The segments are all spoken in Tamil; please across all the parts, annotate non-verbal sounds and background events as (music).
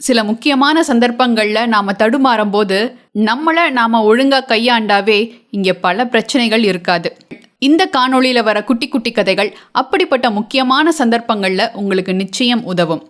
சில முக்கியமான சந்தர்ப்பங்களில் நாம் தடுமாறும் போது நம்மளை நாம் ஒழுங்காக கையாண்டாவே இங்கே பல பிரச்சனைகள் இருக்காது. இந்த காணொளியில் வர குட்டி குட்டி கதைகள் அப்படிப்பட்ட முக்கியமான சந்தர்ப்பங்களில் உங்களுக்கு நிச்சயம் உதவும்.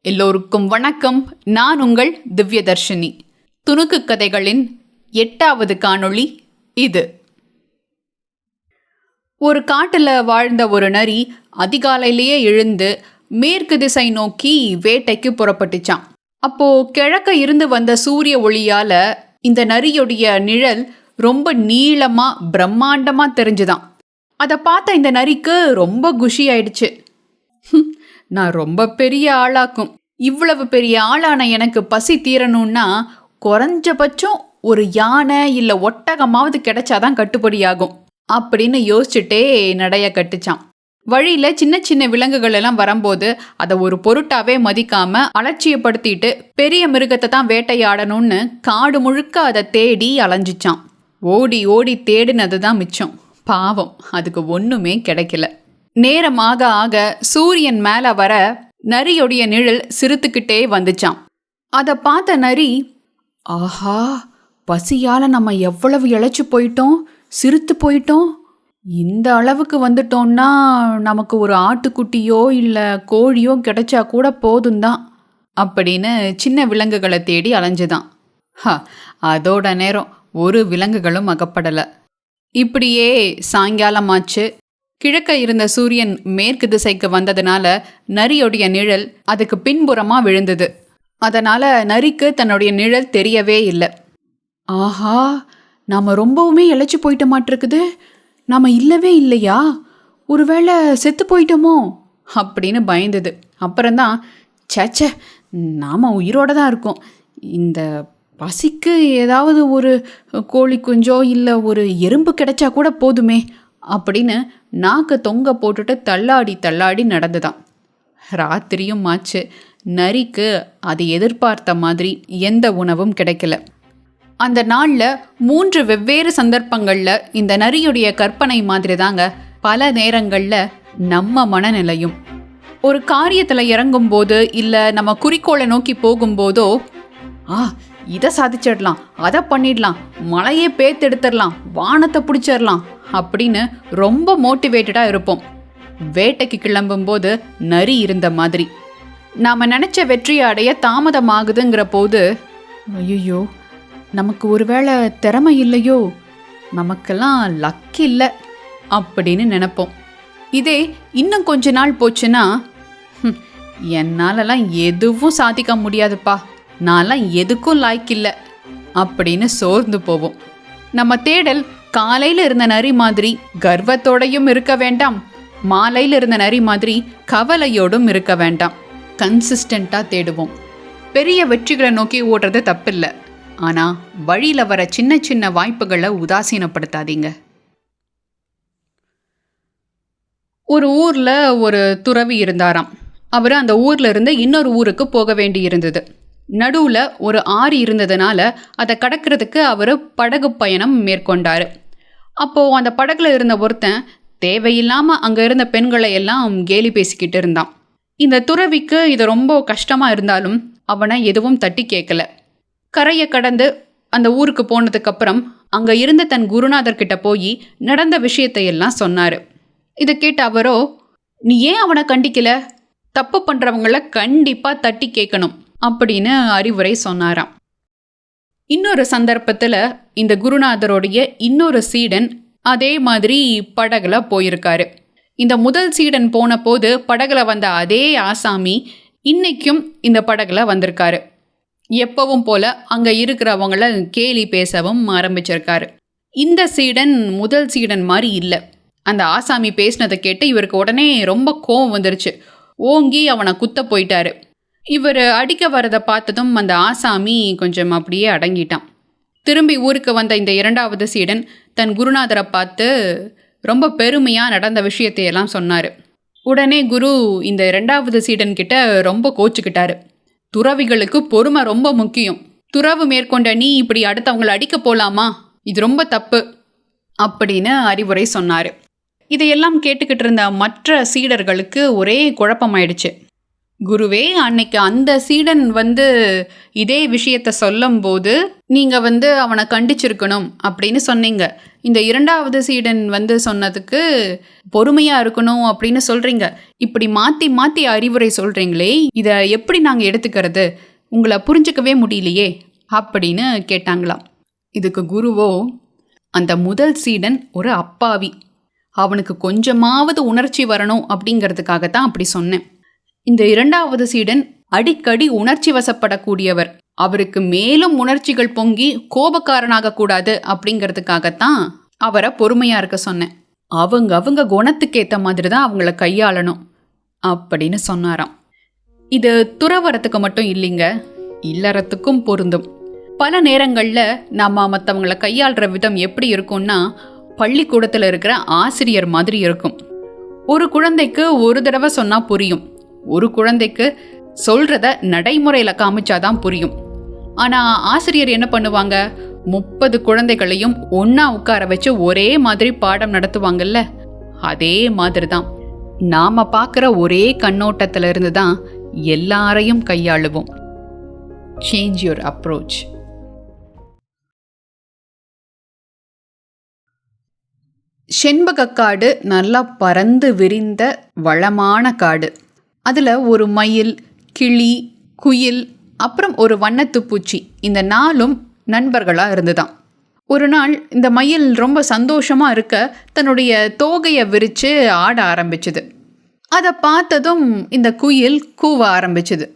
எல்லோருக்கும் வணக்கம். நான் உங்கள் திவ்யதர்ஷினி. துணுக்கு கதைகளின் எட்டாவது காணொளி இது. ஒரு காட்டில் வாழ்ந்த ஒரு நரி அதிகாலையிலேயே எழுந்து மேற்கு திசை நோக்கி வேட்டைக்கு புறப்பட்டுச்சான் அப்போ கிழக்க இருந்து வந்த சூரிய ஒளியால இந்த நரியுடைய நிழல் ரொம்ப நீளமா பிரம்மாண்டமா தெரிஞ்சுதான். அதை பார்த்த இந்த நரிக்கு ரொம்ப குஷி ஆயிடுச்சு. நான் ரொம்ப பெரிய ஆளாக்கும். இவ்வளவு பெரிய ஆளான எனக்கு பசி தீரணும்னா குறைஞ்சபட்சம் ஒரு யானை இல்லை ஒட்டகமாவது கிடைச்சாதான் கட்டுப்படியாகும். அப்படின்னு யோசிச்சுட்டே நடைய கட்டுச்சான். வழியில் சின்ன சின்ன விலங்குகள் எல்லாம் வரும்போது அதை ஒரு பொருட்டாவே மதிக்காம அலட்சியப்படுத்திட்டு பெரிய மிருகத்தை தான் வேட்டையாடணும்னு காடு முழுக்க அதை தேடி அலைஞ்சிச்சான். ஓடி ஓடி தேடினது தான் மிச்சம். பாவம் அதுக்கு ஒன்றுமே கிடைக்கல. நேரமாக ஆக சூரியன் மேலே வர நரியுடைய நிழல் சிரித்துக்கிட்டே வந்துச்சான் அதை பார்த்த நரி ஆஹா பசியால் நம்ம எவ்வளவு இழைச்சி போயிட்டோம் சிரித்து போயிட்டோம் இந்த அளவுக்கு வந்துட்டோம்னா நமக்கு ஒரு ஆட்டுக்குட்டியோ இல்லை கோழியோ கிடைச்சா கூட போதும் தான் அப்படின்னு சின்ன விலங்குகளை தேடி அலைஞ்சுதான். ஹ அதோட நேரம் ஒரு விலங்குகளும் அகப்படலை. இப்படியே சாயங்காலமாச்சு. கிழக்க இருந்த சூரியன் மேற்கு திசைக்கு வந்ததுனால நரியோடைய நிழல் அதுக்கு பின்புறமா விழுந்தது. அதனால நரிக்கு தன்னுடைய நிழல் தெரியவே இல்லை. ஆஹா நாம ரொம்பவுமே இழைச்சி போயிட்ட மாட்டிருக்குது நாம இல்லவே இல்லையா? ஒருவேளை செத்து போயிட்டோமோ? அப்படின்னு பயந்தது. அப்புறம்தான் சேச்சே நாம உயிரோட தான் இருக்கோம். இந்த பசிக்கு ஏதாவது ஒரு கோழி குஞ்சோ இல்லை ஒரு எறும்பு கிடைச்சா கூட போதுமே அப்படின்னு நாக்கு தொங்க போட்டுட்டு தள்ளாடி தள்ளாடி நடந்துதான் ராத்திரியும் ஆச்சு. நரிக்கு அது எதிர்பார்த்த மாதிரி எந்த உணவும் கிடைக்கல. அந்த நாளில் மூன்று வெவ்வேறு சந்தர்ப்பங்களில் இந்த நரியுடைய கற்பனை மாதிரி தாங்க பல நேரங்களில் நம்ம மனநிலையும். ஒரு காரியத்தில் இறங்கும்போது இல்லை நம்ம குறிக்கோளை நோக்கி போகும்போதோ ஆ இதை சாதிச்சிடலாம் அதை பண்ணிடலாம் மலையே பேத்தெடுத்துடலாம் வானத்தை பிடிச்சிடலாம் அப்படின்னு ரொம்ப மோட்டிவேட்டடாக இருப்போம். வேட்டைக்கு கிளம்பும்போது நரி இருந்த மாதிரி. நாம் நினச்ச வெற்றியை அடைய தாமதமாகுதுங்கிற போது ஐயோ நமக்கு ஒருவேளை திறமை இல்லையோ? நமக்கெல்லாம் லக் இல்லை அப்படின்னு நினைப்போம். இதே இன்னும் கொஞ்ச நாள் போச்சுன்னா என்னாலலாம் எதுவும் சாதிக்க முடியாதுப்பா. நான்லாம் எதுக்கும் லாய்க்கு இல்லை அப்படின்னு சோர்ந்து போவோம். நம்ம தேடல் காலையில் இருந்த நரி மாதிரி கர்வத்தோடையும் இருக்க வேண்டாம். மாலையில் இருந்த நரி மாதிரி கவலையோடும் இருக்க வேண்டாம். கன்சிஸ்டண்ட்டாக தேடுவோம். பெரிய வெற்றிகளை நோக்கி ஓடுறது தப்பில்லை. ஆனால் வழியில் வர சின்ன சின்ன வாய்ப்புகளை உதாசீனப்படுத்தாதீங்க. ஒரு ஊரில் ஒரு துறவி இருந்தாராம். அவர் அந்த ஊரில் இருந்து இன்னொரு ஊருக்கு போக வேண்டி இருந்தது. நடுவில் ஒரு ஆறு இருந்ததுனால அதை கடக்கிறதுக்கு அவர் படகு பயணம் மேற்கொண்டார். அப்போது அந்த படகுல இருந்த ஒருத்தன் தேவையில்லாமல் அங்கே இருந்த பெண்களை எல்லாம் கேலி பேசிக்கிட்டு இருந்தான். இந்த துறவிக்கு இது ரொம்ப கஷ்டமாக இருந்தாலும் அவனை எதுவும் தட்டி கேட்கல கரையை கடந்து அந்த ஊருக்கு போனதுக்கப்புறம் அங்கே இருந்த தன் குருநாதர்கிட்ட போய் நடந்த விஷயத்தையெல்லாம் சொன்னார். இதை கேட்ட அவரோ நீ ஏன் அவனை கண்டிக்கல? தப்பு பண்ணுறவங்கள கண்டிப்பாக தட்டி கேட்கணும் அப்படின்னு அறிவுரை சொன்னாராம். இன்னொரு சந்தர்ப்பத்தில் இந்த குருநாதருடைய இன்னொரு சீடன் அதே மாதிரி படகுல போயிருக்காரு. இந்த முதல் சீடன் போன போது படகுல வந்த அதே ஆசாமி இன்னைக்கும் இந்த படகுல வந்திருக்காரு. எப்பவும் போல அங்கே இருக்கிறவங்கள கேலி பேசவும் ஆரம்பிச்சிருக்காரு. இந்த சீடன் முதல் சீடன் மாதிரி இல்லை. அந்த ஆசாமி பேசினதை கேட்டு இவருக்கு உடனே ரொம்ப கோவம் வந்துருச்சு. ஓங்கி அவனை குத்த போயிட்டாரு. இவர் அடிக்க வரதை பார்த்ததும் அந்த ஆசாமி கொஞ்சம் அப்படியே அடங்கிட்டான். திரும்பி ஊருக்கு வந்த இந்த இரண்டாவது சீடன் தன் குருநாதரை பார்த்து ரொம்ப பெருமையாக நடந்த விஷயத்தையெல்லாம் சொன்னார். உடனே குரு இந்த இரண்டாவது சீடன் கிட்ட ரொம்ப கோச்சுக்கிட்டாரு. துறவிகளுக்கு பொறுமை ரொம்ப முக்கியம். துறவு மேற்கொண்ட நீ இப்படி அடுத்தவங்களை அடிக்க போலாமா? இது ரொம்ப தப்பு. அப்படின்னு அறிவுரை சொன்னார். இதையெல்லாம் கேட்டுக்கிட்டு இருந்த மற்ற சீடர்களுக்கு ஒரே குழப்பமாயிடுச்சு. குருவே அன்னைக்கு அந்த சீடன் வந்து இதே விஷயத்த சொல்லும்போது நீங்கள் வந்து அவனை கண்டிச்சிருக்கணும் அப்படின்னு சொன்னீங்க. இந்த இரண்டாவது சீடன் வந்து சொன்னதுக்கு பொறுமையாக இருக்கணும் அப்படின்னு சொல்கிறீங்க இப்படி மாற்றி மாற்றி அறிவுரை சொல்கிறீங்களே இதை எப்படி நாங்கள் எடுத்துக்கிறது? உங்களை புரிஞ்சுக்கவே முடியலையே அப்படின்னு கேட்டாங்களாம். இதுக்கு குருவோ அந்த முதல் சீடன் ஒரு அப்பாவி. அவனுக்கு கொஞ்சமாவது உணர்ச்சி வரணும் அப்படிங்கிறதுக்காக தான் அப்படி சொன்னேன். இந்த இரண்டாவது சீடன் அடிக்கடி உணர்ச்சி வசப்படக்கூடியவர். அவருக்கு மேலும் உணர்ச்சிகள் பொங்கி கோபக்காரனாக கூடாது அப்படிங்கிறதுக்காகத்தான் அவரை பொறுமையா இருக்க சொன்னேன். அவங்க அவங்க குணத்துக்கு ஏற்ற மாதிரி தான் அவங்கள கையாளணும் அப்படின்னு சொன்னாராம். இது துறவரத்துக்கு மட்டும் இல்லைங்க இல்லறத்துக்கும் பொருந்தும். பல நேரங்களில் நம்ம மற்றவங்களை கையாளுற விதம் எப்படி இருக்கும்னா பள்ளிக்கூடத்தில் இருக்கிற ஆசிரியர் மாதிரி இருக்கும். ஒரு குழந்தைக்கு ஒரு தடவை சொன்னால் புரியும். ஒரு குழந்தைக்கு சொல்றத நடைமுறையில காமிச்சாதான் புரியும். ஆனா ஆசிரியர் என்ன பண்ணுவாங்க? முப்பது குழந்தைகளையும் ஒன்றா உட்கார வச்சு ஒரே மாதிரி பாடம் நடத்துவாங்கல்ல? அதே மாதிரி தான் நாம பார்க்குற ஒரே கண்ணோட்டத்தில் இருந்து தான் எல்லாரையும் கையாளுவோம். சேஞ்ச் யுவர் அப்ரோச் செண்பகக்காடு நல்லா பறந்து விரிந்த வளமான காடு. அதில் ஒரு மயில் கிளி குயில் அப்புறம் ஒரு வண்ணத்து பூச்சி இந்த நாளும் நண்பர்களாக இருந்துதான். ஒரு நாள் இந்த மயில் ரொம்ப சந்தோஷமாக இருக்க தன்னுடைய தோகையை விரித்து ஆட ஆரம்பிச்சுது. அதை பார்த்ததும் இந்த குயில் கூவ ஆரம்பிச்சுது.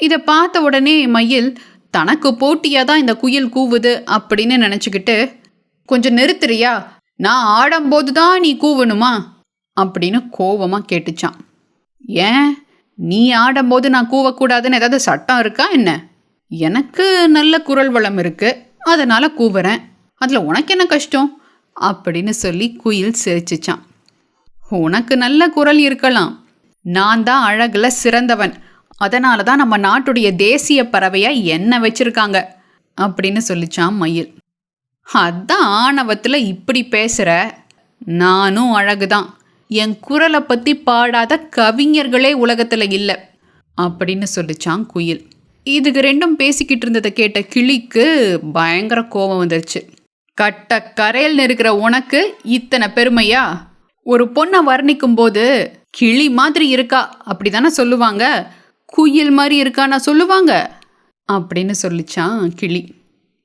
இதை பார்த்த உடனே மயில் தனக்கு போட்டியாக தான் இந்த குயில் கூவுது? அப்படின்னு நினச்சிக்கிட்டு கொஞ்சம் நிறுத்துறியா? நான் ஆடும்போது தான் நீ கூவணுமா? அப்படின்னு கோவமாக கேட்டுச்சான் ஏன்? நீ ஆடும்போது நான் கூவக்கூடாதுன்னு ஏதாவது சட்டம் இருக்கா என்ன? எனக்கு நல்ல குரல் வளம் இருக்கு. அதனால கூவுறேன். அதில் உனக்கு என்ன கஷ்டம்? அப்படின்னு சொல்லி குயில் சிரிச்சிச்சான். உனக்கு நல்ல குரல் இருக்கலாம். நான் தான் அழகில் சிறந்தவன். அதனால தான் நம்ம நாட்டுடைய தேசிய பறவையாக என்ன வச்சிருக்காங்க? அப்படின்னு சொல்லிச்சான் மயில். அதான் ஆணவத்தில் இப்படி பேசுகிற நானும் அழகுதான். என் குரலை பற்றி பாடாத கவிஞர்களே உலகத்தில் இல்லை. அப்படின்னு சொல்லிச்சான் குயில். இதுக்கு ரெண்டும் பேசிக்கிட்டு இருந்ததை கேட்ட கிளிக்கு பயங்கர கோபம் வந்துருச்சு. கட்ட கரையில் இருக்கிற உனக்கு இத்தனை பெருமையா? ஒரு பொண்ணை வர்ணிக்கும் போது கிளி மாதிரி இருக்கா? அப்படி தானே சொல்லுவாங்க. குயில் மாதிரி இருக்கானா சொல்லுவாங்க. அப்படின்னு சொல்லிச்சான் கிளி.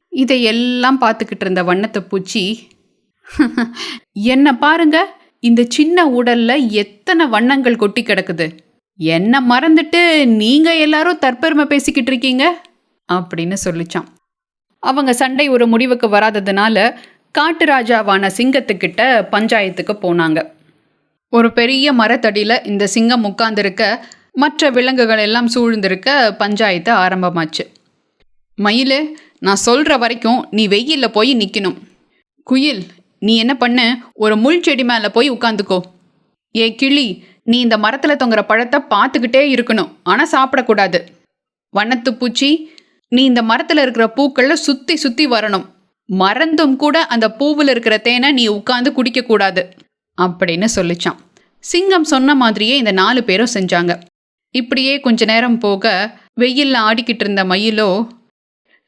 இதையெல்லாம் பார்த்துக்கிட்டு இருந்த வண்ணத்தை பூச்சி (laughs) என்ன பாருங்க இந்த சின்ன உடல்ல எத்தனை வண்ணங்கள் கொட்டி கிடக்குது? என்ன மறந்துட்டு நீங்க எல்லாரும் தற்பெருமை பேசிக்கிட்டு இருக்கீங்க? அப்படின்னு சொல்லிச்சான். அவங்க சண்டை ஒரு முடிவுக்கு வராததுனால காட்டு ராஜாவான சிங்கத்துக்கிட்ட பஞ்சாயத்துக்கு போனாங்க. ஒரு பெரிய மரத்தடியில் இந்த சிங்கம் உட்கார்ந்துருக்க மற்ற விலங்குகள் எல்லாம் சூழ்ந்திருக்க பஞ்சாயத்து ஆரம்பமாச்சு. மயிலு நான் சொல்கிற வரைக்கும் நீ வெயிலில் போய் நிற்கணும் குயில் நீ என்ன பண்ண? ஒரு முள் செடி மேலே போய் உட்காந்துக்கோ. ஏ கிளி நீ இந்த மரத்தில் தொங்குற பழத்தை பார்த்துக்கிட்டே இருக்கணும். ஆனால் சாப்பிடக்கூடாது. வண்ணத்து பூச்சி நீ இந்த மரத்தில் இருக்கிற பூக்களில் சுற்றி சுற்றி வரணும். மறந்தும் கூட அந்த பூவில் இருக்கிற தேனை நீ உட்காந்து குடிக்கக்கூடாது. அப்படின்னு சொல்லிச்சான். சிங்கம் சொன்ன மாதிரியே இந்த நாலு பேரும் செஞ்சாங்க. இப்படியே கொஞ்ச நேரம் போக வெயிலில் ஆடிக்கிட்டு இருந்த மயிலோ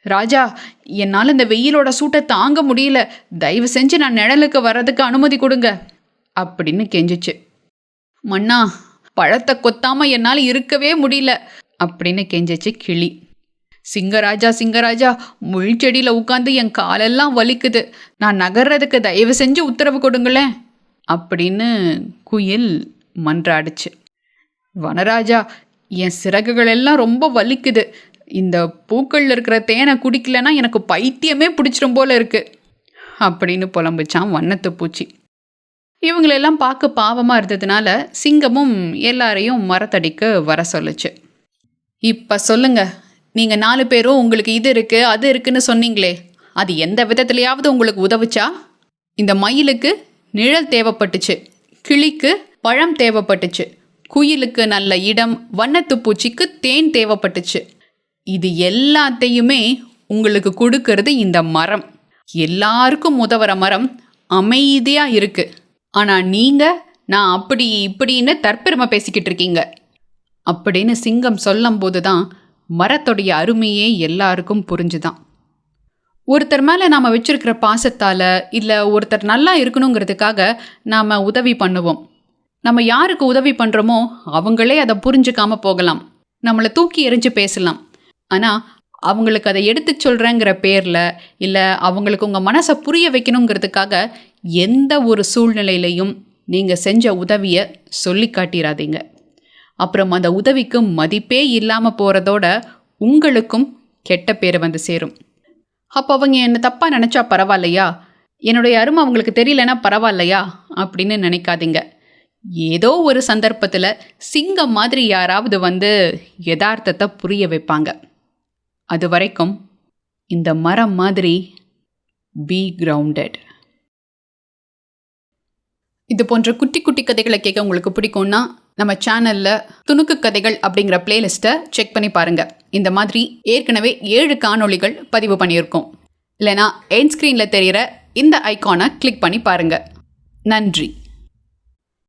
ராஜா என்னால் இந்த வெயிலோட சூட்டை தாங்க முடியல. தயவு செஞ்சு நான் நிழலுக்கு வர்றதுக்கு அனுமதி கொடுங்க. அப்படின்னு கெஞ்சிச்சு. மன்னா பழத்தை கொத்தாம என்னால் இருக்கவே முடியல. அப்படின்னு கெஞ்சிச்சு கிளி. சிங்கராஜா சிங்கராஜா முள் செடியில் உட்காந்து என் காலெல்லாம் வலிக்குது. நான் நகர்றதுக்கு தயவு செஞ்சு உத்தரவு கொடுங்களேன். அப்படின்னு குயில் மன்றாடுச்சு. வனராஜா என் சிறகுகள் எல்லாம் ரொம்ப வலிக்குது. இந்த பூக்களில் இருக்கிற தேனை குடிக்கலன்னா எனக்கு பைத்தியமே பிடிச்சிரும் போல இருக்கு. அப்படின்னு புலம்புச்சான் வண்ணத்து பூச்சி. இவங்களெல்லாம் பார்க்க பாவமாக இருந்ததுனால சிங்கமும் எல்லாரையும் மரத்தடிக்கு வர சொல்லுச்சு. இப்போ சொல்லுங்க நீங்கள் நாலு பேரும் உங்களுக்கு இது இருக்குது அது இருக்குன்னு சொன்னீங்களே அது எந்த விதத்துலையாவது உங்களுக்கு உதவுச்சா? இந்த மயிலுக்கு நிழல் தேவைப்பட்டுச்சு கிளிக்கு பழம் தேவைப்பட்டுச்சு குயிலுக்கு நல்ல இடம் வண்ணத்துப்பூச்சிக்கு தேன் தேவைப்பட்டுச்சு. இது எல்லாத்தையுமே உங்களுக்கு கொடுக்கறது இந்த மரம். எல்லாருக்கும் உதவுற மரம் அமைதியாக இருக்கு. ஆனால் நீங்கள் நான் அப்படி இப்படின்னு தற்பெருமை பேசிக்கிட்டு இருக்கீங்க. அப்படின்னு சிங்கம் சொல்லும்போது தான் மரத்துடைய அருமையே எல்லாருக்கும் புரிஞ்சுதான். ஒருத்தர் மேலே நாம் வச்சிருக்கிற பாசத்தால் இல்லை ஒருத்தர் நல்லா இருக்கணுங்கிறதுக்காக நாம் உதவி பண்ணுவோம். நம்ம யாருக்கு உதவி பண்ணுறோமோ அவங்களே அதை புரிஞ்சுக்காமல் போகலாம். நம்மளை தூக்கி எறிஞ்சு பேசலாம். ஆனால் அவங்களுக்கு அதை எடுத்து சொல்கிறேங்கிற பேரில் இல்லை அவங்களுக்கு உங்கள் மனசை புரிய வைக்கணுங்கிறதுக்காக எந்த ஒரு சூழ்நிலையிலையும் நீங்கள் செஞ்ச உதவியை சொல்லி காட்டிடாதீங்க அப்புறம் அந்த உதவிக்கு மதிப்பே இல்லாமல் போகிறதோட உங்களுக்கும் கெட்ட பேர் வந்து சேரும். அப்போ அவங்க என்னை தப்பாக நினச்சா பரவாயில்லையா? என்னுடைய அருமை அவங்களுக்கு தெரியலனா பரவாயில்லையா? அப்படின்னு நினைக்காதீங்க. ஏதோ ஒரு சந்தர்ப்பத்தில் சிங்கம் மாதிரி யாராவது வந்து யதார்த்தத்தை புரிய வைப்பாங்க. அது வரைக்கும் இந்த மரம் மாதிரி பி கிரவுண்டட் இது போன்ற குட்டி குட்டி கதைகளை கேட்க உங்களுக்கு பிடிக்கும்னா நம்ம சேனலில் துணுக்கு கதைகள் அப்படிங்கிற பிளேலிஸ்ட்டை செக் பண்ணி பாருங்கள் இந்த மாதிரி ஏற்கனவே ஏழு காணொளிகள் பதிவு பண்ணியிருக்கோம். இல்லைனா என் ஸ்க்ரீனில் தெரிகிற இந்த ஐகானை கிளிக் பண்ணி பாருங்கள் நன்றி.